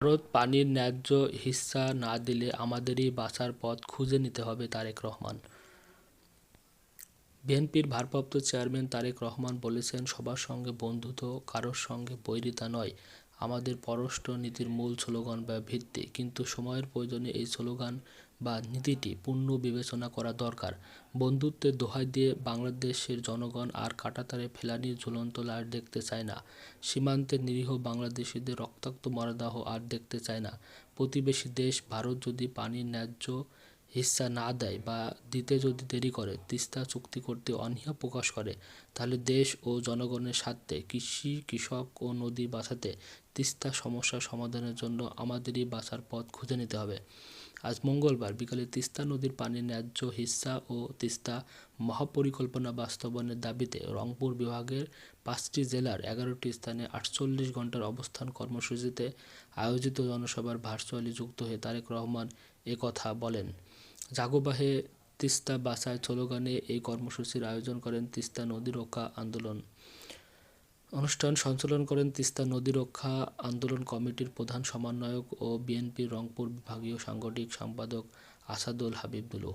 ভারত পানির ন্যায্য হিস্যা না দিলে আমাদেরই বাঁচার পথ খুঁজে নিতে হবে তারেক রহমান। বিএনপির ভারপ্রাপ্ত চেয়ারম্যান তারেক রহমান বলেছেন, সবার সঙ্গে বন্ধুত্ব কারোর সঙ্গে বৈরিতা নয়। আমাদের পররাষ্ট্র নীতির মূল স্লোগান বা ভিত্তি। কিন্তু সময়ের প্রয়োজনে এই স্লোগান বা নীতিটি পূর্ণ বিবেচনা করা দরকার। বন্ধুত্বের দোহাই দিয়ে বাংলাদেশের জনগণ আর কাঁটাতারে ফেলানির ঝুলন্ত লাশ দেখতে চায় না। সীমান্তের নিরীহ বাংলাদেশিদের রক্তাক্ত মরদেহ আর দেখতে চায় না। প্রতিবেশী দেশ, ভারত যদি পানির ন্যায্য হিস্সা না দেয় বা দিতে যদি দেরি করে, তিস্তা চুক্তি করতে অনীহা প্রকাশ করে, তাহলে দেশ ও জনগণের স্বার্থে কৃষি, কৃষক ও নদী বাঁচাতে তিস্তা সমস্যা সমাধানের জন্য আমাদেরই বাঁচার পথ খুঁজে নিতে হবে। আজ মঙ্গলবার বিকালে তিস্তা নদীর পানির ন্যায্য হিস্সা ও তিস্তা মহাপরিকল্পনা বাস্তবায়নের দাবিতে রংপুর বিভাগের পাঁচটি জেলার এগারোটি স্থানে আটচল্লিশ ঘণ্টার অবস্থান কর্মসূচিতে আয়োজিত জনসভার ভার্চুয়ালি যুক্ত হয়ে তারেক রহমান কথা বলেন। জাগোবাহে তিস্তা বাসায় স্লোগানে এই কর্মসূচির আয়োজন করেন তিস্তা নদী রক্ষা আন্দোলন। অনুষ্ঠান সঞ্চালন করেন তিস্তা নদী রক্ষা আন্দোলন কমিটির প্রধান সমন্বয়ক ও বিএনপি রংপুর বিভাগীয় সাংগঠনিক সম্পাদক আসাদুল হাবিবুলু।